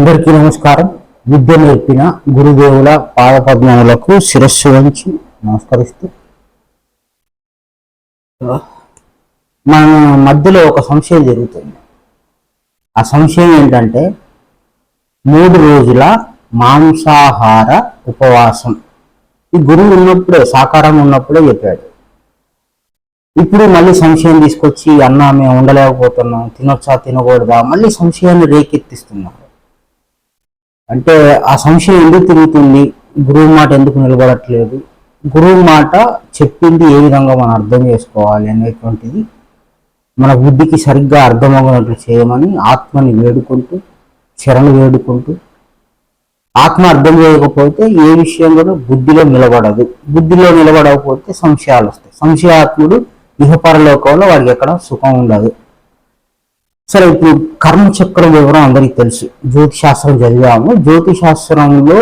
అందరికీ నమస్కారం. విద్య నేర్పిన గురుదేవుల పాదపద్మములకు శిరస్సు వంచి నమస్కరిస్తూ. మన మధ్యలో ఒక సంశయం జరుగుతుంది. ఆ సంశయం ఏంటంటే మూడు రోజుల మాంసాహార ఉపవాసం. ఈ గురువు ఉన్నప్పుడే సాకారం ఉన్నప్పుడే చెప్పాడు. ఇప్పుడు మళ్ళీ సంశయం తీసుకొచ్చి అన్న మేము ఉండలేకపోతున్నాం. తినొచ్చా తినకూడదా? మళ్ళీ సంశయాన్ని రేకెత్తిస్తున్నారు అంటే ఆ సంశయం ఎందుకు తిరుగుతుంది? గురువు మాట ఎందుకు నిలబడట్లేదు? గురువు మాట చెప్పింది ఏ విధంగా మనం అర్థం చేసుకోవాలి అనేటువంటిది మన బుద్ధికి సరిగ్గా అర్థమవునట్లు చేయమని ఆత్మని వేడుకుంటూ శరణు వేడుకుంటూ ఆత్మ అర్థం చేయకపోతే ఏ విషయం కూడా బుద్ధిలో నిలబడదు. బుద్ధిలో నిలబడకపోతే సంశయాలు వస్తాయి. సంశయాత్ముడు ఇహపరలోకంలో వాడికి ఎక్కడ సుఖం ఉండదు. సరే ఇప్పుడు కర్మచక్రం వివరం అందరికీ తెలుసు. జ్యోతిశాస్త్రం చదివాము. జ్యోతిశాస్త్రంలో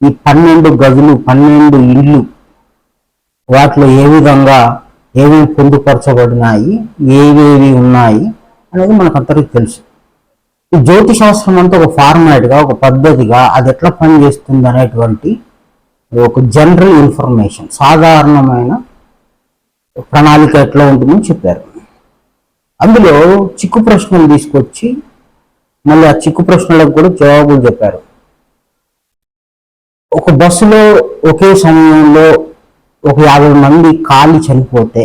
ఈ పన్నెండు గదులు పన్నెండు ఇళ్ళు వాటిలో ఏ విధంగా ఏమేమి పొందుపరచబడినాయి ఏవేవి ఉన్నాయి అనేది మనకు అందరికీ తెలుసు. ఈ జ్యోతిశాస్త్రం అంతా ఒక ఫార్మాట్గా ఒక పద్ధతిగా అది ఎట్లా పనిచేస్తుంది అనేటువంటి ఒక జనరల్ ఇన్ఫర్మేషన్ సాధారణమైన ప్రణాళిక ఎట్లా ఉంటుందని చెప్పారు. అందులో చిక్కు ప్రశ్నలు తీసుకొచ్చి మళ్ళీ ఆ చిక్కు ప్రశ్నలకు కూడా జవాబులు చెప్పారు. ఒక బస్సులో ఒకే సమయంలో ఒక యాభై మంది కాలి చనిపోతే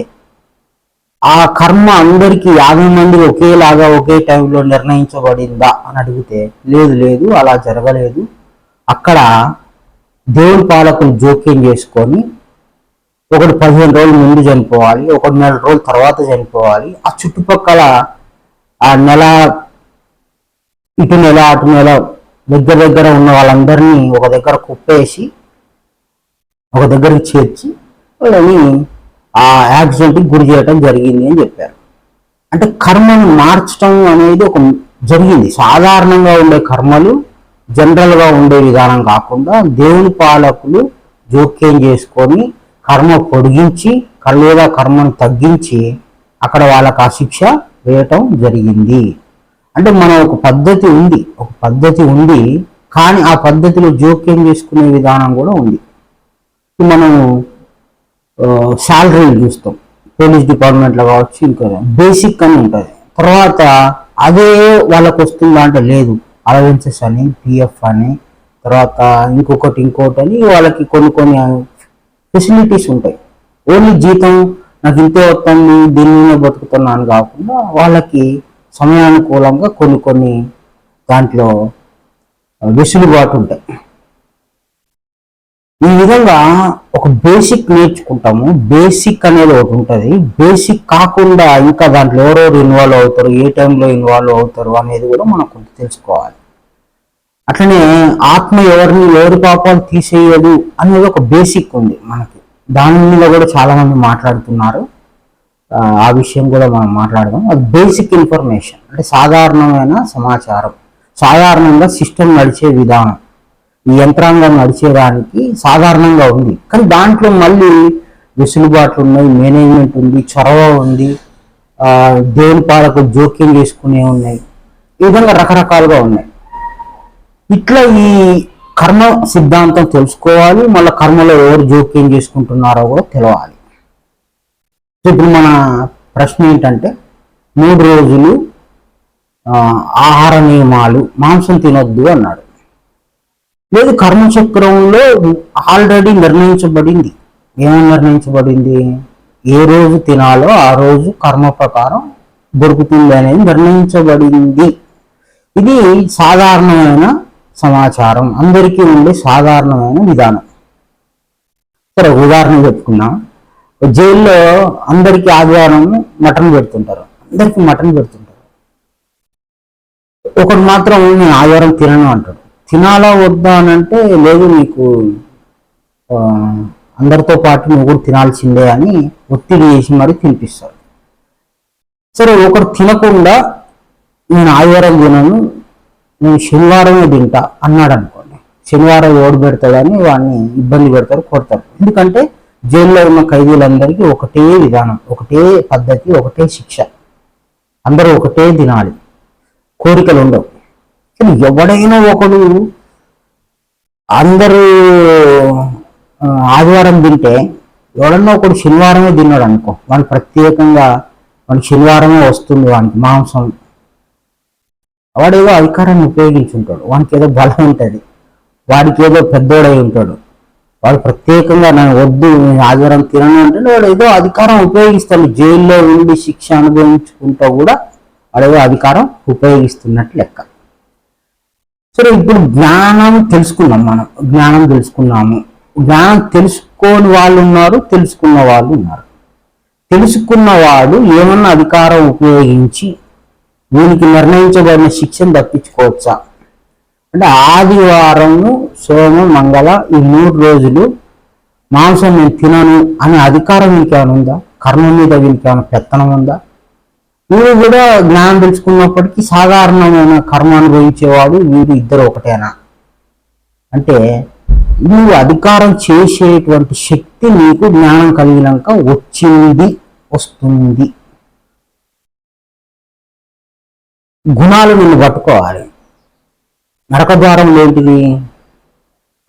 ఆ కర్మ అందరికీ యాభై మంది ఒకేలాగా ఒకే టైంలో నిర్ణయించబడిందా అని అడిగితే లేదు లేదు అలా జరగలేదు. అక్కడ దేవుని పాలకులు జోక్యం చేసుకొని ఒకటి పదిహేను రోజుల ముందు చనిపోవాలి ఒకటి నెల రోజుల తర్వాత చనిపోవాలి. ఆ చుట్టుపక్కల ఆ నెల ఇటు నెల అటు నెల దగ్గర దగ్గర ఉన్న వాళ్ళందరినీ ఒక దగ్గర కుప్పేసి ఒక దగ్గరికి చేర్చి వాళ్ళని ఆ యాక్సిడెంట్కి గురి చేయడం జరిగింది అని చెప్పారు. అంటే కర్మను మార్చడం అనేది ఒక జరిగింది. సాధారణంగా ఉండే కర్మలు జనరల్గా ఉండే విధానం కాకుండా దేవుని పాలకులు జోక్యం చేసుకొని కర్మ పొడిగించి కల్లోల కర్మను తగ్గించి అక్కడ వాళ్ళకు ఆ శిక్ష వేయటం జరిగింది. అంటే మనం ఒక పద్ధతి ఉంది ఒక పద్ధతి ఉంది కానీ ఆ పద్ధతిలో జోక్యం చేసుకునే విధానం కూడా ఉంది. మనం శాలరీలు చూస్తాం. పోలీస్ డిపార్ట్మెంట్లో కావచ్చు ఇంకా బేసిక్ అని ఉంటుంది. తర్వాత అదే వాళ్ళకు వస్తుందా అంటే లేదు. అలవెన్సెస్ అని పిఎఫ్ అని తర్వాత ఇంకొకటి ఇంకొకటి అని వాళ్ళకి కొన్ని కొన్ని ఫెసిలిటీస్ ఉంటాయి. ఓన్లీ జీతం నాకు ఇంతే వస్తుంది దీనిలోనే బతుకుతున్నాను కాకుండా వాళ్ళకి సమయానుకూలంగా కొన్ని కొన్ని దాంట్లో వెసులుబాటు ఉంటాయి. ఈ విధంగా ఒక బేసిక్ నేర్చుకుంటాము. బేసిక్ అనేది ఒకటి ఉంటుంది. బేసిక్ కాకుండా ఇంకా దాంట్లో ఎవరెవరు ఇన్వాల్వ్ అవుతారు ఏ టైంలో ఇన్వాల్వ్ అవుతారు అనేది కూడా మనం కొంచెం తెలుసుకోవాలి. అట్లనే ఆత్మ ఎవరిని ఎవరి పాపాలు తీసేయదు అనేది ఒక బేసిక్ ఉంది మనకి. దాని మీద కూడా చాలామంది మాట్లాడుతున్నారు. ఆ, విషయం కూడా మనం మాట్లాడదాం. అది బేసిక్ ఇన్ఫర్మేషన్ అంటే సాధారణమైన సమాచారం. సాధారణంగా సిస్టమ్ నడిచే విధానం. ఈ యంత్రాంగం నడిచేదానికి సాధారణంగా ఉంది. కానీ దాంట్లో మళ్ళీ వెసులుబాట్లు ఉన్నాయి మేనేజ్మెంట్ ఉంది చొరవ ఉంది ఆ, దేవుని పాలకు జోక్యం చేసుకునే ఉన్నాయి. ఈ విధంగా రకరకాలుగా ఉన్నాయి. ఇట్లా ఈ కర్మ సిద్ధాంతం తెలుసుకోవాలి మళ్ళీ కర్మలో ఎవరు జోక్యం చేసుకుంటున్నారో కూడా తెలవాలి. ఇప్పుడు మన ప్రశ్న ఏంటంటే మూడు రోజులు ఆహార నియమాలు మాంసం తినొద్దు అన్నాడు. లేదు కర్మచక్రంలో ఆల్రెడీ నిర్ణయించబడింది. ఏమని నిర్ణయించబడింది? ఏ రోజు తినాలో ఆ రోజు కర్మ ప్రకారం దొరుకుతుంది అనేది నిర్ణయించబడింది. ఇది సాధారణమైన సమాచారం అందరికీ ఉండే సాధారణమైన విధానం. సరే ఉదాహరణ చెప్పుకున్నాం జైల్లో అందరికీ ఆదివారం మటన్ పెడుతుంటారు. అందరికీ మటన్ పెడుతుంటారు. ఒకడు మాత్రం నేను ఆదివారం తినను అంటాడు. తినాలా వద్దా అని అంటే లేదు నీకు అందరితో పాటు నువ్వు కూడా తినాల్సిందే అని ఒత్తిడి చేసి మరి తినిపిస్తారు. సరే ఒకడు తినకుండా నేను ఆదివారం తినను నేను శనివారమే తింటా అన్నాడు అనుకోండి శనివారం ఓడి పెడతాడని వాడిని ఇబ్బంది పెడతారు కొడతారు. ఎందుకంటే జైల్లో ఉన్న ఖైదీలందరికీ ఒకటే విధానం ఒకటే పద్ధతి ఒకటే శిక్ష. అందరూ ఒకటే తినాలి. కోరికలు ఉండవు. కానీ ఎవడైనా ఒకడు అందరూ ఆదివారం తింటే ఎవడన్నా ఒకడు శనివారమే తిన్నాడు అనుకో వాళ్ళు ప్రత్యేకంగా వాడికి శనివారమే వస్తుంది వానికి మాంసం వాడు ఏదో అధికారాన్ని ఉపయోగించుంటాడు వానికి ఏదో బలం ఉంటుంది. వాడికి ఏదో పెద్దోడై ఉంటాడు. వాడు ప్రత్యేకంగా నేను వద్దు నేను ఆదివారం తినను అంటే వాడు ఏదో అధికారం ఉపయోగిస్తాడు. జైల్లో ఉండి శిక్ష అనుభవించుకుంటూ కూడా వాడు ఏదో అధికారం ఉపయోగిస్తున్నట్టు లెక్క. సరే ఇప్పుడు జ్ఞానం తెలుసుకున్నాం మనం. జ్ఞానం తెలుసుకున్నాము. జ్ఞానం తెలుసుకోని వాళ్ళు ఉన్నారు తెలుసుకున్న వాళ్ళు ఉన్నారు. తెలుసుకున్నవాడు ఏమన్నా అధికారం ఉపయోగించి వీనికి నిర్ణయించబడిన శిక్షను తప్పించుకోవచ్చా? అంటే ఆదివారం సోమ మంగళ ఈ మూడు రోజులు మాంసం నేను తినను అనే అధికారం ఇంకేమైనా ఏమైనా ఉందా? కర్మ మీద ఇంకేమైనా పెత్తనం ఉందా? వీరు కూడా జ్ఞానం తెలుసుకున్నప్పటికీ సాధారణమైన కర్మ అనుభవించేవాడు వీరు ఇద్దరు ఒకటేనా? అంటే నువ్వు అధికారం చేసేటువంటి శక్తి నీకు జ్ఞానం కలిగినాక వచ్చింది వస్తుంది. గుణాలు నిన్ను పట్టుకోవాలి. నరక ద్వారం ఏంటిది?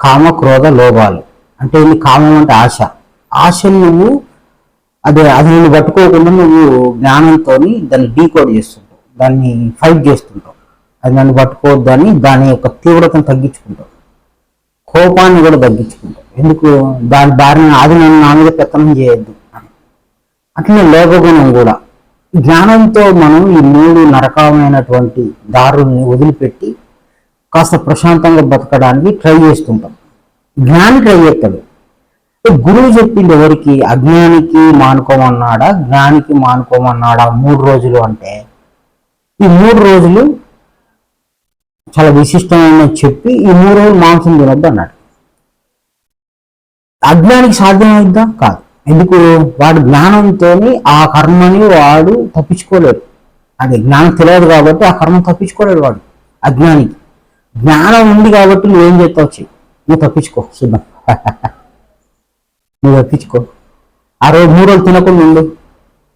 కామ క్రోధ లోభాలు. అంటే ఇది కామం అంటే ఆశ. ఆశను నువ్వు అదే అది నిన్ను పట్టుకోకుండా నువ్వు జ్ఞానంతో దాన్ని డీకోడ్ చేస్తుంటావు. దాన్ని ఫైట్ చేస్తుంటావు. అది నన్ను పట్టుకోవద్దని దాని యొక్క తీవ్రతను తగ్గించుకుంటావు. కోపాన్ని కూడా తగ్గించుకుంటావు. ఎందుకు? దాని బారిన అది నన్ను నా మీద పెత్తనం చేయొద్దు అని. అట్లనే లోభగుణం కూడా. జ్ఞానంతో మనం ఈ మూడు నరకమైనటువంటి దారుల్ని వదిలిపెట్టి కాస్త ప్రశాంతంగా బతకడానికి ట్రై చేస్తుంటాం. జ్ఞాని ట్రై చేస్తాడు. గురువు చెప్పింది ఎవరికి? అజ్ఞానికి మానుకోమన్నాడా? జ్ఞానికి మానుకోమన్నాడా మూడు రోజులు అంటే? ఈ మూడు రోజులు చాలా విశిష్టమైన చెప్పి ఈ మూడు రోజులు మాంసం తినొద్దు అన్నాడు. అజ్ఞానికి సాధ్యమైద్దా కాదు. ఎందుకు? వాడు జ్ఞానంతో ఆ కర్మని వాడు తప్పించుకోలేడు. అది జ్ఞానం తెలియదు కాబట్టి ఆ కర్మ తప్పించుకోలేడు వాడు అజ్ఞానికి. జ్ఞానం ఉంది కాబట్టి నువ్వేం చేస్తావు? చెయ్యి నువ్వు తప్పించుకో చూద్దాం నువ్వు తప్పించుకో. ఆ రోజు మూడు రోజులు తినకుండా ఉండు.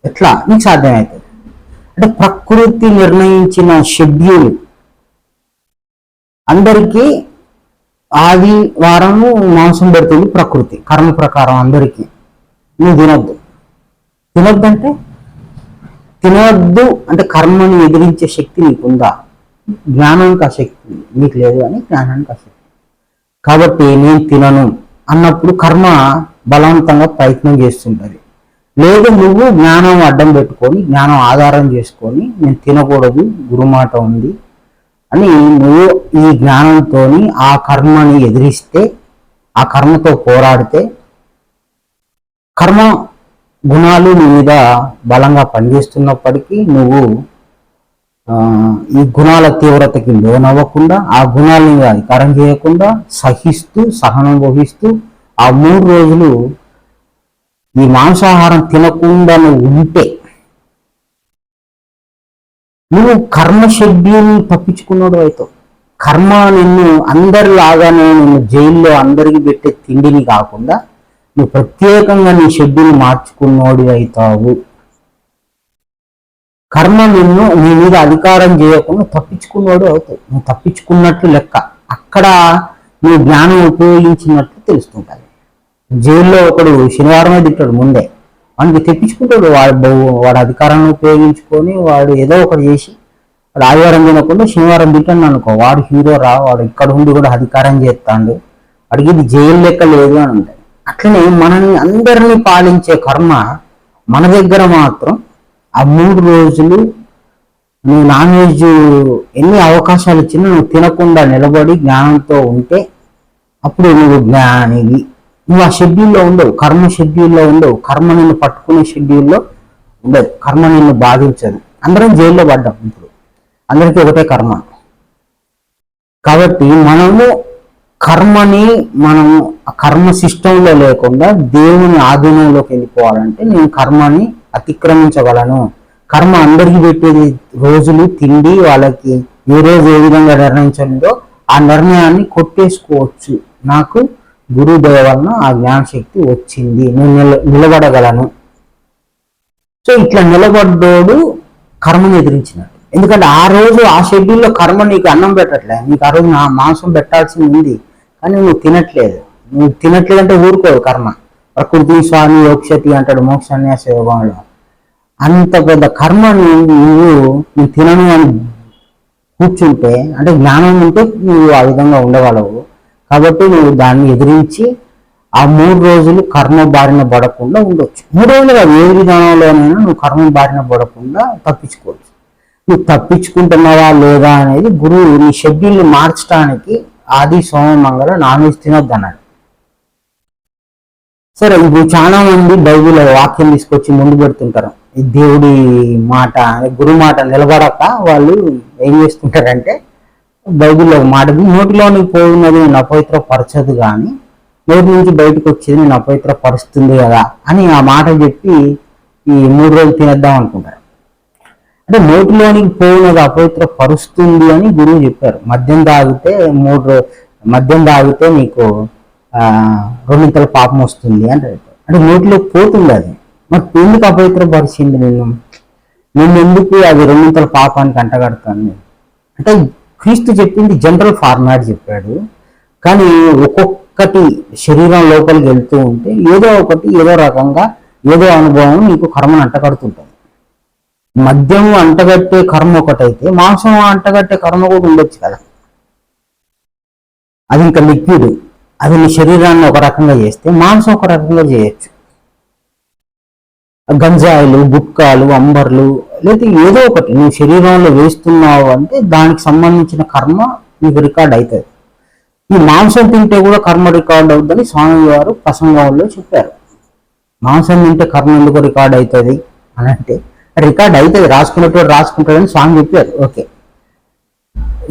ఎట్లా? నీకు సాధ్యమవుతుంది అంటే ప్రకృతి నిర్ణయించిన షెడ్యూల్. అందరికీ ఆది వారము మాంసం పెడుతుంది ప్రకృతి కర్మ ప్రకారం అందరికీ. నువ్వు తినొద్దు. తినొద్దు అంటే? తినొద్దు అంటే కర్మని ఎదిరించే శక్తి నీకుందా? జ్ఞానానికి ఆ శక్తి నీకు లేదు అని జ్ఞానానికి ఆ శక్తి. కాబట్టి నేను తినను అన్నప్పుడు కర్మ బలవంతంగా ప్రయత్నం చేస్తుంటుంది. లేదు నువ్వు జ్ఞానం అడ్డం పెట్టుకొని జ్ఞానం ఆధారం చేసుకొని నేను తినకూడదు గురుమాట ఉంది అని నువ్వు ఈ జ్ఞానంతో ఆ కర్మని ఎదిరిస్తే ఆ కర్మతో పోరాడితే కర్మ గుణాలు నీ మీద బలంగా పనిచేస్తున్నప్పటికీ నువ్వు ఆ, ఈ గుణాల తీవ్రతకి లోనవ్వకుండా ఆ గుణాలని అధికారం చేయకుండా సహిస్తూ సహనుభవిస్తూ ఆ మూడు రోజులు ఈ మాంసాహారం తినకుండా నువ్వు ఉంటే నువ్వు కర్మ షెడ్యూల్ తప్పించుకున్నాడు అయితే కర్మ నిన్ను అందరిలాగానే నిన్ను జైల్లో అందరికి పెట్టే తిండిని కాకుండా నువ్వు ప్రత్యేకంగా నీ షెడ్యూల్ మార్చుకున్నోడి అవుతావు కర్మ నిన్ను నీ మీద అధికారం చేయకుండా తప్పించుకున్నోడు అవుతావు. నువ్వు తప్పించుకున్నట్లు లెక్క. అక్కడ నువ్వు జ్ఞానం ఉపయోగించినట్లు తెలుస్తుంటుంది. జైల్లో ఒకడు శనివారమే తింటాడు ముందే. వాడికి తెప్పించుకుంటాడు. వాడు వాడు అధికారాన్ని ఉపయోగించుకొని వాడు ఏదో ఒకటి చేసి వాడు ఆదివారం తినకుండా శనివారం తింటాడు అనుకో. వాడు హీరో రా వాడు ఇక్కడ ఉండి కూడా అధికారం చేస్తాడు. వాడికి ఇది జైలు లెక్క లేదు అని అట్లనే మనల్ని అందరినీ పాలించే కర్మ మన దగ్గర మాత్రం ఆ మూడు రోజులు నువ్వు నాన్ వెజ్ ఎన్ని అవకాశాలు ఇచ్చినా నువ్వు తినకుండా నిలబడి జ్ఞానంతో ఉంటే అప్పుడు నువ్వు జ్ఞానివి. నువ్వు ఆ షెడ్యూల్లో ఉండవు. కర్మ షెడ్యూల్లో ఉండవు. కర్మ నిన్ను పట్టుకునే షెడ్యూల్లో ఉండదు. కర్మ నిన్ను బాధించదు. అందరం జైల్లో పడ్డాం ఇప్పుడు. అందరికీ ఒకటే కర్మ. కాబట్టి మనము కర్మని మనం కర్మ సిస్టంలో లేకుండా దేవుని ఆధీనంలోకి వెళ్ళిపోవాలంటే నేను కర్మని అతిక్రమించగలను. కర్మ అందరికీ పెట్టేది రోజులు తిండి వాళ్ళకి ఏ రోజు ఏ విధంగా నిర్ణయించిందో ఆ నిర్ణయాన్ని కొట్టేసుకోవచ్చు. నాకు గురువు దయ వలన ఆ జ్ఞానశక్తి వచ్చింది. నేను నిల నిలబడగలను. సో ఇట్లా నిలబడ్డోడు కర్మను ఎదిరించినాడు ఎందుకంటే ఆ రోజు ఆ షెడ్యూల్లో కర్మ నీకు అన్నం పెట్టట్లే. నీకు ఆ రోజు నా మాంసం పెట్టాల్సింది ఉంది. కానీ నువ్వు తినట్లేదు. నువ్వు తినట్లేదు అంటే ఊరుకోవు కర్మ. ప్రకృతి స్వామి యోక్షతి అంటాడు మోక్ష సన్యాస యోగంలో అంత పెద్ద కర్మని నువ్వు నువ్వు తినను అని కూర్చుంటే అంటే జ్ఞానం ఉంటే నువ్వు ఆ విధంగా ఉండగలవు. కాబట్టి నువ్వు దాన్ని ఎదిరించి ఆ మూడు రోజులు కర్మ బారిన పడకుండా ఉండొచ్చు. మూడు రోజులు కాదు ఏ విధానంలోనైనా నువ్వు కర్మ బారిన పడకుండా తప్పించుకోవచ్చు. నువ్వు తప్పించుకుంటున్నావా లేదా అనేది గురువు నీ షెడ్యూల్ని మార్చడానికి ఆది సోమ మంగళ నాన్ వెజ్ తినొద్దు అన్నాడు సరే ఇప్పుడు చాలా మంది బైబిల్ వాక్యం తీసుకొచ్చి ముందు పెడుతుంటారు. ఈ దేవుడి మాట గురు మాట నిలబడక వాళ్ళు ఏం చేస్తుంటారంటే బైబిల్లో మాట నోటిలోని పోయినది నేను అపవిత్ర పరచదు కానీ నోటి నుంచి బయటకు వచ్చేది నేను అపవిత్ర పరుస్తుంది కదా అని ఆ మాట చెప్పి ఈ మూడు రోజులు తినేద్దాం అనుకుంటారు. అంటే నోటిలోనికి పోయినది అపవిత్ర పరుస్తుంది అని గురువు చెప్పారు. మద్యం తాగితే మూడు మద్యం తాగితే నీకు రెండింతల పాపం వస్తుంది అని చెప్పారు. అంటే నోటిలో పోతుంది అది మరి ఎందుకు అపవిత్ర పరిచింది నిన్ను? నిన్ను ఎందుకు అది రెండింతల పాపానికి అంటగడతాను అంటే క్రీస్తు చెప్పింది జనరల్ ఫార్మాట్ చెప్పాడు. కానీ ఒక్కొక్కటి శరీరం లోపలికి వెళ్తూ ఉంటే ఏదో ఒకటి ఏదో రకంగా ఏదో అనుభవం నీకు కర్మను అంటగడుతుంటుంది. మద్యం అంటగట్టే కర్మ ఒకటైతే మాంసం అంటగట్టే కర్మ కూడా ఉండొచ్చు కదా. అది ఇంకా లిక్విడ్. అది నీ శరీరాన్ని ఒక రకంగా చేస్తే మాంసం ఒక రకంగా చేయొచ్చు. గంజాయిలు గుట్కాలు అంబర్లు లేదా ఏదో ఒకటి నువ్వు శరీరంలో వేస్తున్నావు అంటే దానికి సంబంధించిన కర్మ నీకు రికార్డ్ అవుతుంది ఈ మాంసం తింటే కూడా కర్మ రికార్డ్ అవుతుందని స్వామి వారు ప్రసంగంలో చెప్పారు. మాంసం తింటే కర్మ ఎందుకు రికార్డ్ అవుతుంది అని అంటే రికార్డ్ అవుతుంది రాసుకున్నట్టు రాసుకుంటాడని స్వామి చెప్పారు. ఓకే.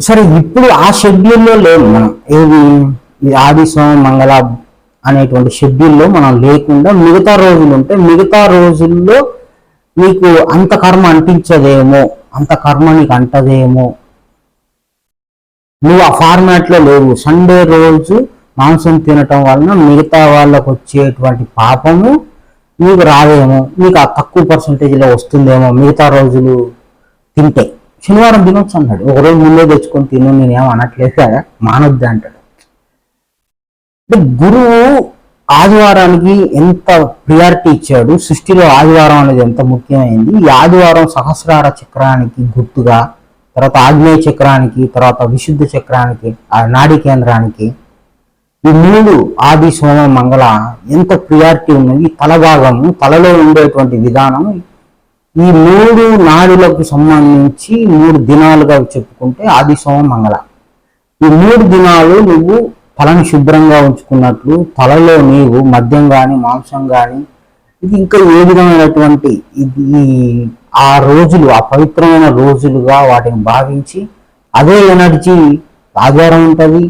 సరే ఇప్పుడు ఆ షెడ్యూల్లో లేము మనం. ఏది? ఈ ఆది సోమ మంగళ అనేటువంటి షెడ్యూల్లో మనం లేకుండా మిగతా రోజులు ఉంటే మిగతా రోజుల్లో నీకు అంత కర్మ అంటించదేమో అంత కర్మ నీకు అంటదేమో. నువ్వు ఆ ఫార్మాట్లో లేవు. సండే రోజు మాంసం తినటం వలన మిగతా వాళ్ళకు వచ్చేటువంటి పాపము నీకు రాదేమో నీకు ఆ తక్కువ పర్సంటేజ్లో వస్తుందేమో మిగతా రోజులు తింటే. శనివారం తినొచ్చు అన్నాడు. ఒక రోజు ముందే తెచ్చుకొని తిను నేనేం అనట్లేదు కదా మానొద్దు అంటాడు. గురువు ఆదివారానికి ఎంత ప్రియారిటీ ఇచ్చాడు సృష్టిలో ఆదివారం అనేది ఎంత ముఖ్యమైంది ఈ ఆదివారం సహస్రార చక్రానికి గుర్తుగా తర్వాత ఆగ్నేయ చక్రానికి తర్వాత విశుద్ధ చక్రానికి ఆ నాడీ కేంద్రానికి ఈ మూడు ఆది సోమ మంగళ ఎంత ప్రియారిటీ ఉన్నది తల భాగము తలలో ఉండేటువంటి విధానం ఈ మూడు నాడులకు సంబంధించి మూడు దినాలుగా చెప్పుకుంటే ఆది సోమ మంగళ. ఈ మూడు దినాలు నువ్వు తలను శుభ్రంగా ఉంచుకున్నట్లు తలలో నీవు మద్యం కానీ మాంసం కానీ ఇది ఇంకా ఏ విధమైనటువంటి ఇది ఈ ఆ రోజులు ఆ పవిత్రమైన రోజులుగా వాటిని భావించి అదే ఎనర్జీ ఆధారం ఉంటుంది.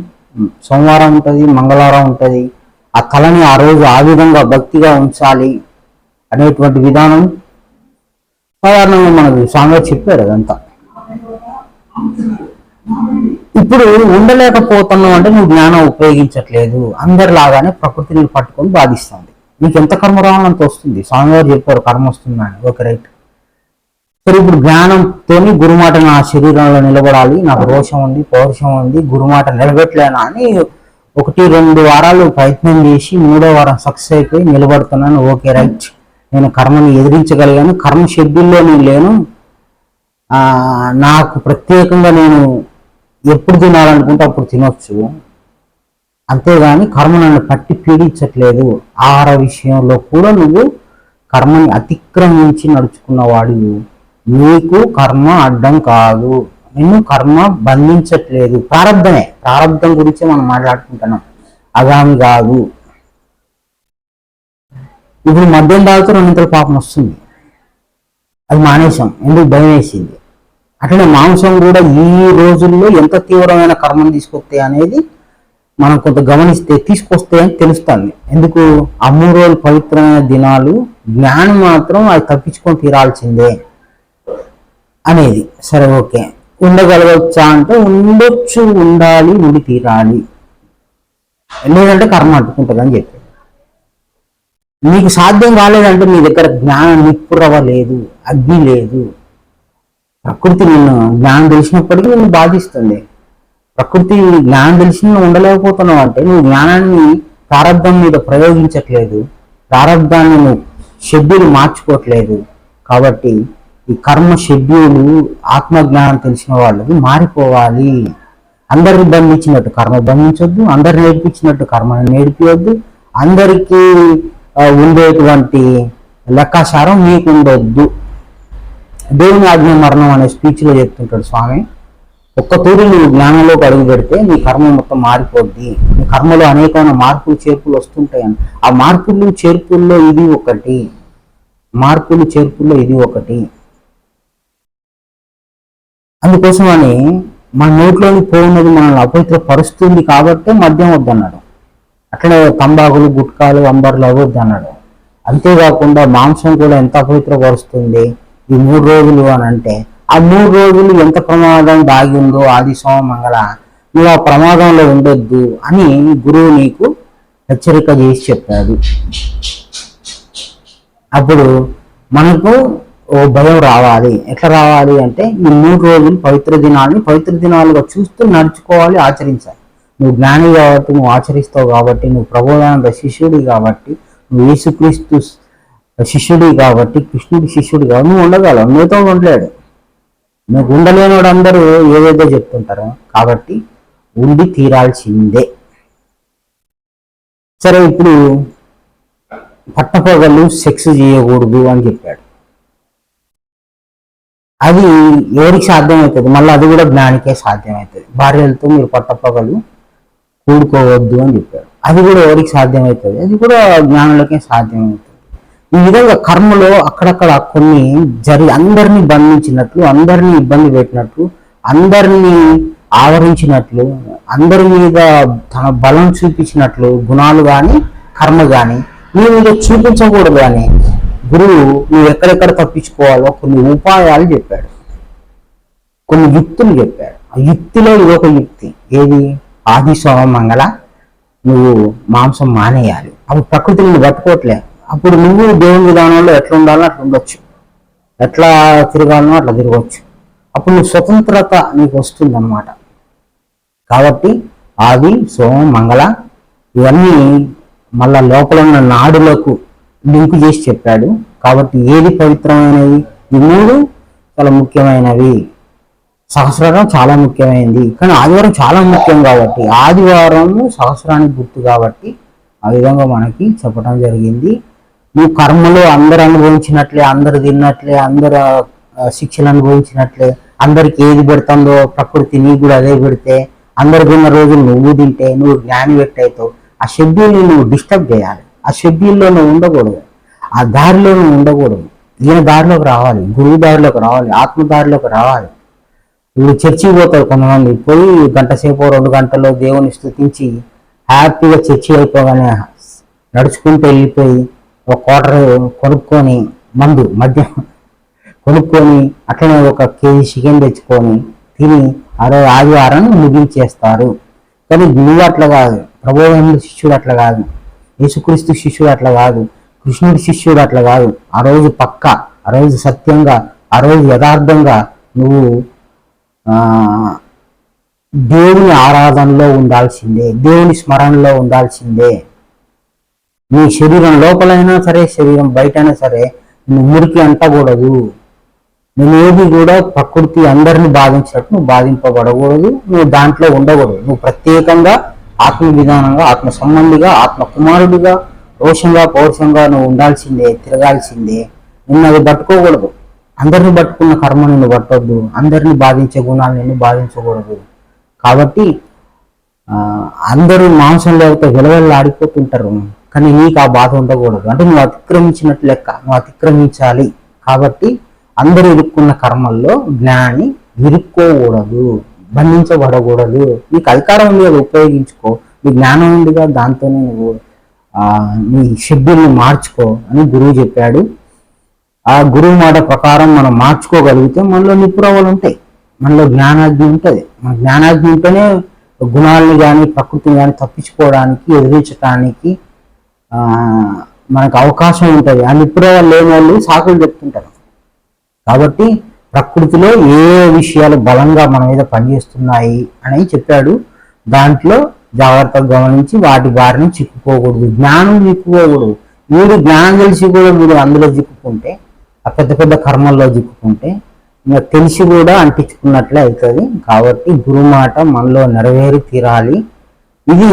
సోమవారం ఉంటుంది మంగళవారం ఉంటుంది. ఆ కళని ఆ రోజు ఆ విధంగా భక్తిగా ఉంచాలి అనేటువంటి విధానం సాధారణంగా మనకు స్వామిగా చెప్పారు అదంతా. ఇప్పుడు ఉండలేకపోతున్నావు అంటే నువ్వు జ్ఞానం ఉపయోగించట్లేదు. అందరిలాగానే ప్రకృతిని పట్టుకొని బాధిస్తుంది. నీకు ఎంత కర్మ రావాలంత వస్తుంది? స్వామివారు చెప్పారు కర్మ వస్తుందని. Okay right. సరే ఇప్పుడు జ్ఞానంతో గురుమాట నా శరీరంలో నిలబడాలి నాకు రోషం ఉంది పౌరుషం ఉంది గురుమాట నిలబెట్టలేనా అని ఒకటి రెండు వారాలు ప్రయత్నం చేసి మూడో వారం సక్సెస్ అయిపోయి నిలబడుతున్నాను. Okay right. నేను కర్మని ఎదిరించగలిగాను. కర్మ షెడ్యూల్లో నేను లేను నాకు ప్రత్యేకంగా నేను ఎప్పుడు తినాలనుకుంటే అప్పుడు తినొచ్చు. అంతేగాని కర్మ నన్ను పట్టి పీడించట్లేదు. ఆహార విషయంలో కూడా నువ్వు కర్మని అతిక్రమించి నడుచుకున్నవాడు నీకు కర్మ అడ్డం కాదు. నిన్ను కర్మ బంధించట్లేదు. ప్రారంధమే ప్రారంధం గురించి మనం మాట్లాడుకుంటున్నాం. అగామి కాదు. ఇప్పుడు మద్యం తాగుతూ రెండింతల పాపం వస్తుంది. అది మానేశాం. ఎందుకు భయం వేసింది? అట్లనే మాంసం కూడా ఈ రోజుల్లో ఎంత తీవ్రమైన కర్మను తీసుకొస్తాయి అనేది మనం కొంత గమనిస్తే తీసుకొస్తే అని తెలుస్తుంది. ఎందుకు? ఆ మూడు రోజులు పవిత్రమైన దినాలు జ్ఞానం మాత్రం అది తప్పించుకొని తీరాల్సిందే. అనేది. సరే ఓకే. ఉండగలగచ్చా అంటే ఉండొచ్చు ఉండాలి ఉండి తీరాలి. లేదంటే కర్మ అడ్డుకుంటుంది అని చెప్పాడు. నీకు సాధ్యం కాలేదంటే నీ దగ్గర జ్ఞానం నిప్పురవ లేదు అగ్ని లేదు. ప్రకృతి నిన్ను జ్ఞానం తెలిసినప్పటికీ నిన్ను బాధిస్తుంది. ప్రకృతి జ్ఞానం తెలిసి నువ్వు ఉండలేకపోతున్నావు అంటే నువ్వు జ్ఞానాన్ని ప్రారంభం మీద ప్రయోగించట్లేదు. ప్రారంభాన్ని నువ్వు షెడ్యూల్ మార్చుకోవట్లేదు. కాబట్టి ఈ కర్మ షెడ్యూల్ ఆత్మజ్ఞానం తెలిసిన వాళ్ళకి మారిపోవాలి. అందరిని బంధించినట్టు కర్మ బంధించొద్దు అందరు నేర్పించినట్టు కర్మను నేర్పియొద్దు. అందరికీ ఉండేటువంటి లెక్కాచారం మీకు ఉండొద్దు దేవుని ఆజ్ఞ మరణం అనే స్పీచ్లో చెప్తుంటాడు స్వామి. ఒక్క తూరి నువ్వు జ్ఞానంలోకి అడుగు పెడితే నీ కర్మ మొత్తం మారిపోద్ది. నీ కర్మలో అనేకమైన మార్పులు చేర్పులు వస్తుంటాయని ఆ మార్పులు చేర్పుల్లో ఇది ఒకటి. మార్పులు చేర్పుల్లో ఇది ఒకటి. అందుకోసమని మన నోట్లోని పోయినది మనల్ని అపవిత్ర పరుస్తుంది కాబట్టి మద్యం వద్దన్నాడు. అట్లనే తంబాకులు గుట్కాలు అంబర్లు అవ్వద్దు అన్నాడు అంతేకాకుండా మాంసం కూడా ఎంత అపవిత్రపరుస్తుంది? ఈ మూడు రోజులు అని అంటే ఆ మూడు రోజులు ఎంత ప్రమాదం దాగి ఉందో ఆది సోమ మంగళ నువ్వు ఆ ప్రమాదంలో ఉండొద్దు అని గురువు నీకు హెచ్చరిక చేసి చెప్పాడు. అప్పుడు మనకు ఓ భయం రావాలి. ఎట్లా రావాలి అంటే ఈ మూడు రోజులు పవిత్ర దినాలని పవిత్ర దినాలుగా చూస్తూ నడుచుకోవాలి ఆచరించాలి. నువ్వు జ్ఞాని కాబట్టి నువ్వు ఆచరిస్తావు కాబట్టి నువ్వు ప్రబోధానంద శిష్యుడి కాబట్టి నువ్వు యేసుక్రీస్తు శిష్యుడి కాబట్టి కృష్ణుడి శిష్యుడి కాబట్టి నువ్వు ఉండగలవు. నీతో ఉండలేడు. నువ్వు ఉండలేనివాడు అందరూ ఏదేదో చెప్తుంటారు. కాబట్టి ఉండి తీరాల్సిందే. సరే ఇప్పుడు పట్టపగలు సెక్స్ చేయకూడదు అని చెప్పాడు. అది ఎవరికి సాధ్యమవుతుంది? మళ్ళీ అది కూడా జ్ఞానికే సాధ్యమవుతుంది. భార్యలతో మీరు పట్టపగలు కూడుకోవద్దు అని చెప్పారు. అది కూడా ఎవరికి సాధ్యమవుతుంది? అది కూడా జ్ఞానులకే సాధ్యమవుతుంది. ఈ విధంగా కర్మలో అక్కడక్కడ కొన్ని జరి అందరినీ బంధించినట్లు అందరినీ ఇబ్బంది పెట్టినట్లు అందరినీ ఆవరించినట్లు అందరి మీద తన బలం చూపించినట్లు గుణాలు కానీ కర్మ కానీ మీ మీద చూపించకూడదు అని గురువు నువ్వు ఎక్కడెక్కడ తప్పించుకోవాలో కొన్ని ఉపాయాలు చెప్పాడు. కొన్ని యుక్తులు చెప్పాడు. ఆ యుక్తిలో ఒక యుక్తి. ఏది? ఆది సోమ మంగళ. నువ్వు మాంసం మానేయాలి. అప్పుడు ప్రకృతి నిన్ను పట్టుకోవట్లే. అప్పుడు నువ్వు దేవుని విధానంలో ఎట్లా ఉండాలో అట్లా ఉండొచ్చు. ఎట్లా తిరగాలనో అట్లా తిరగవచ్చు అప్పుడు నువ్వు స్వతంత్రత నీకు వస్తుంది అనమాట కాబట్టి ఆది సోమ మంగళ ఇవన్నీ మళ్ళా లోపల ఉన్న నాడులకు లింక్ చేసి చెప్పాడు. కాబట్టి ఏది పవిత్రమైనవి ఈ మూడు చాలా ముఖ్యమైనవి. సహస్రం చాలా ముఖ్యమైనది. కానీ ఆదివారం చాలా ముఖ్యం కాబట్టి ఆదివారం సహస్రానికి గుర్తు కాబట్టి ఆ విధంగా మనకి చెప్పడం జరిగింది. నువ్వు కర్మలో అందరు అనుభవించినట్లే అందరు తిన్నట్లే అందరు శిక్షలు అనుభవించినట్లే అందరికి ఏది పెడుతుందో ప్రకృతి నీకు కూడా అదే పెడితే అందరు తిన్న రోజులు నువ్వు తింటే నువ్వు జ్ఞాని పెట్టయితావు ఆ షెడ్యూల్ని నువ్వు డిస్టర్బ్ చేయాలి. ఆ షెడ్యూల్లోనే ఉండకూడదు. ఆ దారిలోనే ఉండకూడదు. ఈయన దారిలోకి రావాలి గురువు దారిలోకి రావాలి ఆత్మ దారిలోకి రావాలి. ఇప్పుడు చర్చికి పోతారు కొంతమంది. పోయి గంట సేపు రెండు గంటల్లో దేవుని స్థుతించి హ్యాపీగా చర్చి అయిపోగానే నడుచుకుంటూ వెళ్ళిపోయి ఒక క్వార్టర్ కొనుక్కొని మందు మద్యం కొనుక్కొని అట్లనే ఒక కేజీ చికెన్ తెచ్చుకొని తిని అరే ఆదివారాన్ని ముగించేస్తారు. కానీ గురువు అట్లా కాదు. ప్రబోధన శిష్యుడు అట్లా కాదు. యేసుక్రీస్తు శిష్యుడు అట్లా కాదు. కృష్ణుడి శిష్యుడు అట్లా కాదు. ఆ రోజు పక్క ఆ రోజు సత్యంగా ఆ రోజు యథార్థంగా నువ్వు దేవుని ఆరాధనలో ఉండాల్సిందే దేవుని స్మరణలో ఉండాల్సిందే. నీ శరీరం లోపలైనా సరే శరీరం బయటైనా సరే నువ్వు మురికి అంటకూడదు. నువ్వేది ఏది కూడా ప్రకృతి అందరిని బాధించినట్టు నువ్వు బాధింపబడకూడదు నువ్వు దాంట్లో ఉండకూడదు. నువ్వు ప్రత్యేకంగా ఆత్మ విధానంగా ఆత్మ సంబంధిగా ఆత్మ కుమారుడిగా రోషంగా పౌరుషంగా నువ్వు ఉండాల్సిందే తిరగాల్సిందే. నిన్ను అది పట్టుకోకూడదు. అందరిని పట్టుకున్న కర్మ నిన్ను పట్టొద్దు. అందరిని బాధించే గుణాలు నిన్ను బాధించకూడదు. కాబట్టి అందరూ మాంసం లేకపోతే విలవెల్లా ఆడిపోతుంటారు. కానీ నీకు ఆ బాధ ఉండకూడదు. అంటే నువ్వు అతిక్రమించినట్టు లెక్క నువ్వు అతిక్రమించాలి. కాబట్టి అందరూ ఇరుక్కున్న కర్మల్లో జ్ఞాని ఇరుక్కోకూడదు. బంధించబడకూడదు. నీకు అధికారం ఉంది అది ఉపయోగించుకో. నీ జ్ఞానం ఉందిగా దాంతోనే నువ్వు నీ షెడ్యూల్ని మార్చుకో అని గురువు చెప్పాడు. ఆ గురువు మాట ప్రకారం మనం మార్చుకోగలిగితే మనలో నిపురవలు ఉంటాయి. మనలో జ్ఞానాజ్ఞ ఉంటుంది. మన జ్ఞానాజ్ఞ ఉంటేనే గుణాలని కానీ ప్రకృతిని కానీ తప్పించుకోవడానికి ఎదిరించడానికి మనకు అవకాశం ఉంటుంది. ఆ నిపురవలు లేని వాళ్ళు సాకులు చెప్తుంటారు. కాబట్టి ప్రకృతిలో ఏ విషయాలు బలంగా మన మీద పనిచేస్తున్నాయి అని చెప్పాడు. దాంట్లో జాగ్రత్తగా గమనించి వాటి బారిని చిక్కుకోకూడదు. జ్ఞానం చిక్కుకోకూడదు. మీరు జ్ఞానం తెలిసి కూడా మీరు అందులో చిక్కుకుంటే ఆ పెద్ద పెద్ద కర్మల్లో చిక్కుకుంటే ఇంకా తెలిసి కూడా అంటించుకున్నట్లే అవుతుంది. కాబట్టి గురుమాట మనలో నెరవేరి తీరాలి. ఇది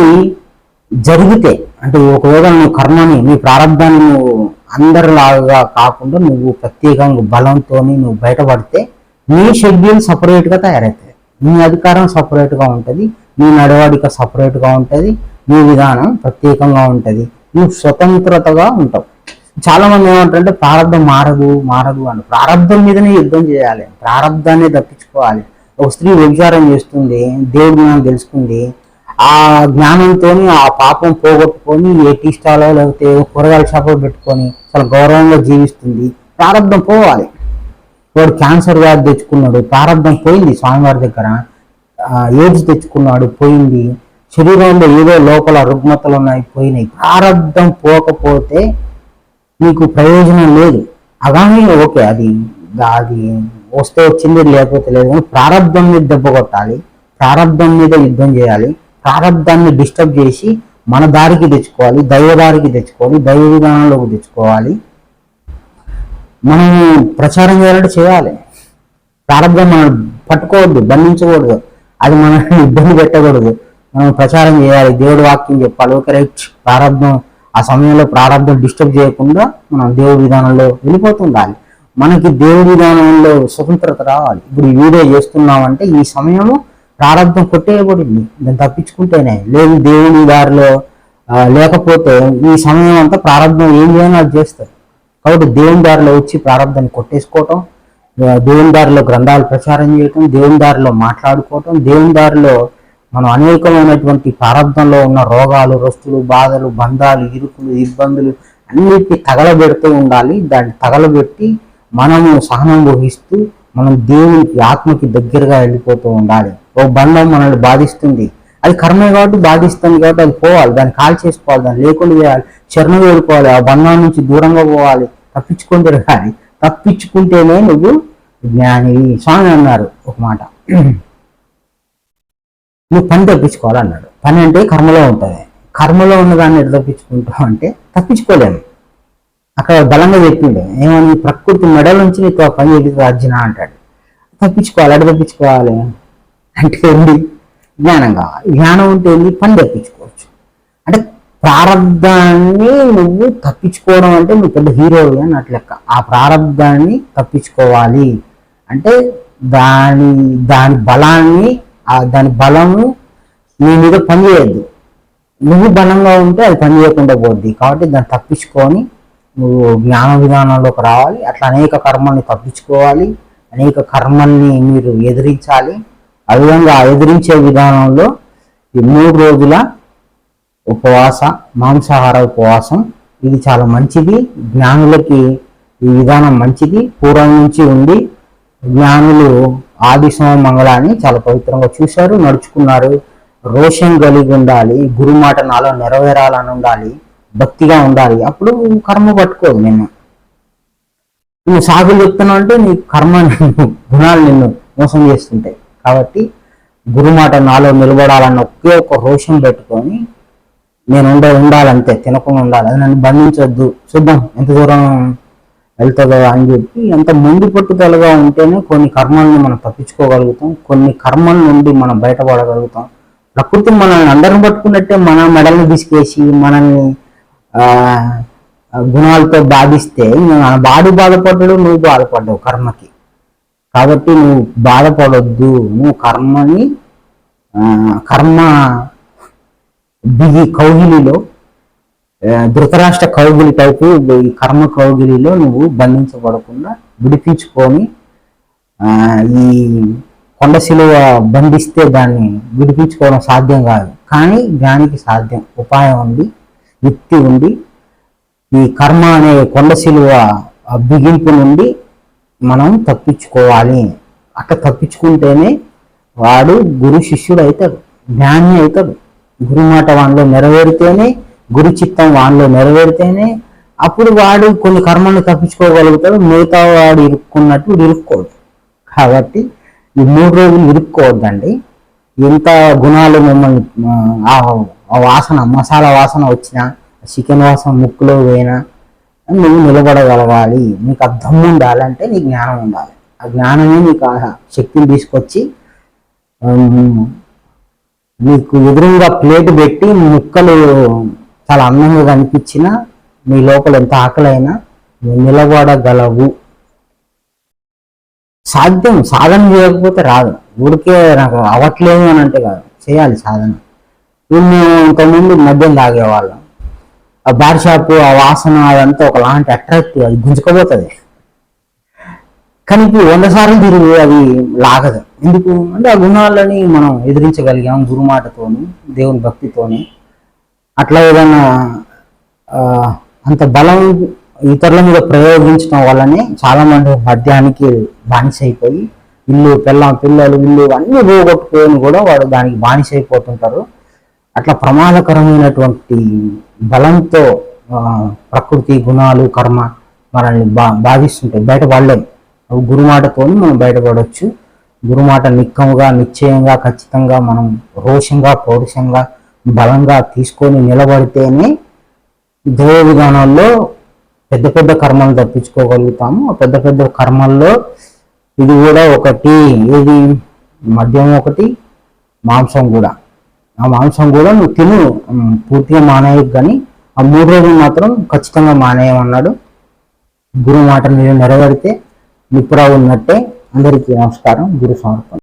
జరిగితే అంటే ఒకవేళ నువ్వు కర్మని నీ ప్రారంభాన్ని నువ్వు అందరిలాగా కాకుండా నువ్వు ప్రత్యేకంగా బలంతో నువ్వు బయటపడితే నీ షెడ్యూల్ సపరేట్గా తయారవుతుంది నీ అధికారం సపరేట్గా ఉంటుంది నీ నడవడిక సపరేట్గా ఉంటుంది నీ విధానం ప్రత్యేకంగా ఉంటుంది. నువ్వు స్వతంత్రతగా ఉంటావు. చాలామంది ఏమంటారంటే ప్రారంభం మారదు మారదు అని. ప్రారంభం మీదనే యుద్ధం చేయాలి. ప్రారంభాన్ని తప్పించుకోవాలి ఒక స్త్రీ వ్యభిచారం చేస్తుంది దేవుడు మనం తెలుసుకుంది ఆ జ్ఞానంతో ఆ పాపం పోగొట్టుకొని ఏ టీ స్టాలో లేకపోతే కూరగాయల షాపులో పెట్టుకొని చాలా గౌరవంగా జీవిస్తుంది. ప్రారంభం పోవాలి. వాడు క్యాన్సర్ వ్యాధి తెచ్చుకున్నాడు ప్రారంభం పోయింది స్వామివారి దగ్గర. ఏజ్ ఏడ్స్ తెచ్చుకున్నాడు పోయింది. శరీరంలో ఏదో లోపల రుగ్మతలు ఉన్నాయి పోయినాయి. ప్రారంభం పోకపోతే నీకు ప్రయోజనం లేదు. అగానే ఓకే అది అది వస్తే వచ్చింది లేకపోతే లేదు. కానీ ప్రారంభం మీద దెబ్బ కొట్టాలి. ప్రారంభం మీద యుద్ధం చేయాలి. ప్రారంధాన్ని డిస్టర్బ్ చేసి మన దారికి తెచ్చుకోవాలి దైవ దారికి తెచ్చుకోవాలి దైవ విధానంలోకి తెచ్చుకోవాలి. మనం ప్రచారం చేయాలంటే చేయాలి. ప్రారంభం మనం పట్టుకోవద్దు బంధించకూడదు. అది మనల్ని ఇబ్బంది పెట్టకూడదు. మనం ప్రచారం చేయాలి దేవుడి వాక్యం చెప్పాలి. ఓకే రైట్ ప్రారంభం ఆ సమయంలో ప్రారంభం డిస్టర్బ్ చేయకుండా మనం దేవుడి విధానంలో వెళ్ళిపోతుండాలి. మనకి దేవుడి విధానంలో స్వతంత్రత రావాలి. ఇప్పుడు ఈ వీడియో చేస్తున్నామంటే ఈ సమయంలో ప్రారంభం కొట్టేయబడింది. దాన్ని తప్పించుకుంటేనే. లేదు దేవుని దారిలో లేకపోతే ఈ సమయం అంతా ప్రారంభం ఏం చేయాలో అది చేస్తారు. కాబట్టి దేవుని దారిలో వచ్చి ప్రారంభాన్ని కొట్టేసుకోవటం దేవుని దారిలో గ్రంథాలు ప్రచారం చేయటం దేవుని దారిలో మాట్లాడుకోవటం దేవుని దారిలో మనం అనేకమైనటువంటి ప్రారంభంలో ఉన్న రోగాలు రస్తులు బాధలు బంధాలు ఇరుకులు ఇబ్బందులు అన్నిటిని తగలబెడుతూ ఉండాలి. దాన్ని తగలబెట్టి మనము సహనం వహిస్తూ మనం దేవునికి ఆత్మకి దగ్గరగా వెళ్ళిపోతూ ఉండాలి. ఒక బంధం మనల్ని బాధిస్తుంది. అది కర్మే కాబట్టి బాధిస్తుంది కాబట్టి అది పోవాలి. దాన్ని కాల్ చేసుకోవాలి. దాన్ని లేకుండా చేయాలి. చరణ వేడుకోవాలి ఆ బంధం నుంచి దూరంగా పోవాలి. తప్పించుకొని తిరగాలి తప్పించుకుంటేనే నువ్వు జ్ఞాని. స్వామి అన్నారు ఒక మాట. నువ్వు పని తప్పించుకోవాలన్నాడు పని అంటే కర్మలో ఉంటుంది. కర్మలో ఉన్నదాన్ని ఎట్లా తప్పించుకుంటావు అంటే తప్పించుకోలేము. అక్కడ బలంగా చెప్పిండే. ఏమని ప్రకృతి మెడల నుంచి నీకు ఆ పని చేసి అర్జున అంటాడు. తప్పించుకోవాలి. అటు తప్పించుకోవాలి? అంటే ఏంటి జ్ఞానం కావాలి జ్ఞానం ఉంటే ఏంటి పని తప్పించుకోవచ్చు అంటే ప్రారంధాన్ని నువ్వు తప్పించుకోవడం అంటే నువ్వు పెద్ద హీరో అని లెక్క. ఆ ప్రారంధాన్ని తప్పించుకోవాలి. అంటే దాని దాని బలాన్ని ఆ దాని బలము నీ మీద పనిచేయద్దు. నువ్వు బలంగా ఉంటే అది పని చేయకుండా పోద్ది. కాబట్టి దాన్ని తప్పించుకొని నువ్వు జ్ఞాన విధానంలోకి రావాలి. అట్లా అనేక కర్మల్ని తప్పించుకోవాలి. అనేక కర్మల్ని మీరు ఎదిరించాలి. ఆ విధంగా ఎదిరించే విధానంలో ఈ మూడు రోజుల ఉపవాస మాంసాహార ఉపవాసం. ఇది చాలా మంచిది. జ్ఞానులకి ఈ విధానం మంచిది. పూర్వం నుంచి ఉంది జ్ఞానులు ఆది సోమ మంగళాన్ని చాలా పవిత్రంగా చూశారు నడుచుకున్నారు. రోషం కలిగి ఉండాలి. గురు మాట నాలో నెరవేరాలని ఉండాలి. భక్తిగా ఉండాలి. అప్పుడు కర్మ పట్టుకోదు నిన్ను. నువ్వు సాగులు చెప్తున్నావు అంటే నీ కర్మ నిన్ను గుణాలు నిన్ను మోసం చేస్తుంటాయి. కాబట్టి గురుమాట నాలో నిలబడాలన్న ఒకే ఒక రోషం పెట్టుకొని నేను ఉండ ఉండాలంతే తినకుండా ఉండాలి. అది నన్ను బంధించొద్దు. చూద్దాం ఎంత దూరం వెళ్తుందో అని చెప్పి ఎంత ముందు పట్టుదలగా ఉంటేనే కొన్ని కర్మల్ని మనం తప్పించుకోగలుగుతాం కొన్ని కర్మల నుండి మనం బయటపడగలుగుతాం. ప్రకృతి మనల్ని అందరిని పట్టుకున్నట్టే మన మెడల్ని తీసుకేసి మనల్ని గుణాలతో బాధిస్తే మన బాడీ బాధపడ్డాడు నువ్వు బాధపడ్డావు కర్మకి. కాబట్టి నువ్వు బాధపడొద్దు. నువ్వు కర్మని కర్మ బిగి కౌగిలిలో ధృతరాష్ట్ర కౌగిలి టైపు ఈ కర్మ కౌగిలిలో నువ్వు బంధించబడకుండా విడిపించుకొని ఈ కొండ శిలువ బంధిస్తే దాన్ని విడిపించుకోవడం సాధ్యం కాదు. కానీ దానికి సాధ్యం. ఉపాయం ఉంది యుక్తి ఉంది. ఈ కర్మ అనే కొండ శిలువ బిగింపు నుండి మనం తప్పించుకోవాలి. అట్లా తప్పించుకుంటేనే వాడు గురు శిష్యుడు అవుతాడు జ్ఞాని అవుతాడు గురు మాట వానిలో నెరవేరితేనే గురు చిత్తం వానిలో నెరవేరితేనే అప్పుడు వాడు కొన్ని కర్మల్ని తప్పించుకోగలుగుతాడు మిగతా వాడు ఇరుక్కున్నట్టు ఇరుక్కోడు. కాబట్టి ఈ మూడు రోజులు ఇరుక్కోవద్దండి. ఎంత గుణాలు మిమ్మల్ని ఆ, ఆ వాసన మసాలా వాసన వచ్చినా చికెన్ వాసన ముక్కులో పోయినా నువ్వు నిలబడగలవాలి నీకు అర్థం ఉండాలంటే నీ జ్ఞానం ఉండాలి. ఆ జ్ఞానమే నీకు ఆ శక్తిని తీసుకొచ్చి నీకు ఎదురుగా ప్లేట్ పెట్టి ముక్కలు చాలా అందంగా కనిపించిన నీ లోపల ఎంత ఆకలైనా నువ్వు నిలబడగలవు. సాధ్యం సాధన చేయకపోతే రాదు. ఊరికే నాకు అవ్వట్లేదు అని అంటే కాదు చేయాలి సాధన. మేము ఇంతకుముందు మద్యం తాగేవాళ్ళం. ఆ బార్ ఆ వాసన అదంతా ఒకలాంటి అట్రాక్టివ్ అది గుంజుకోపోతుంది కానీ ఇప్పుడు వంద సార్లు తిరిగి అది లాగదు. ఎందుకు? అంటే ఆ గుణాలని మనం ఎదిరించగలిగాం గురుమాటతోని దేవుని భక్తితోని. అట్లా ఏదైనా అంత బలం ఇతరుల మీద ప్రయోగించడం వల్లనే చాలామంది మద్యానికి బానిస అయిపోయి ఇల్లు పిల్ల పిల్లలు ఇల్లు అన్ని పోగొట్టుకొని కూడా వాడు దానికి బానిస అయిపోతుంటారు అట్లా ప్రమాదకరమైనటువంటి బలంతో ప్రకృతి గుణాలు కర్మ మనల్ని బా బాధిస్తుంటాయి. బయటపడలేం గురుమాటతో మనం బయటపడవచ్చు గురుమాట నిక్కముగా నిశ్చయంగా ఖచ్చితంగా మనం రోషంగా పౌరుషంగా బలంగా తీసుకొని నిలబడితేనే దైవ విధానాల్లో పెద్ద పెద్ద కర్మలు తప్పించుకోగలుగుతాము. పెద్ద పెద్ద కర్మల్లో ఇది కూడా ఒకటి ఏది? మద్యం ఒకటి మాంసం కూడా. ఆ మాంసం కూడా నువ్వు తిను. పూర్తిగా మానేయకు కానీ ఆ మూడు రోజులు మాత్రం ఖచ్చితంగా మానేయమన్నాడు గురువు మాట నేను నెరవేరితే నిప్పురా ఉన్నట్టే అందరికీ నమస్కారం గురు సమర్పణ.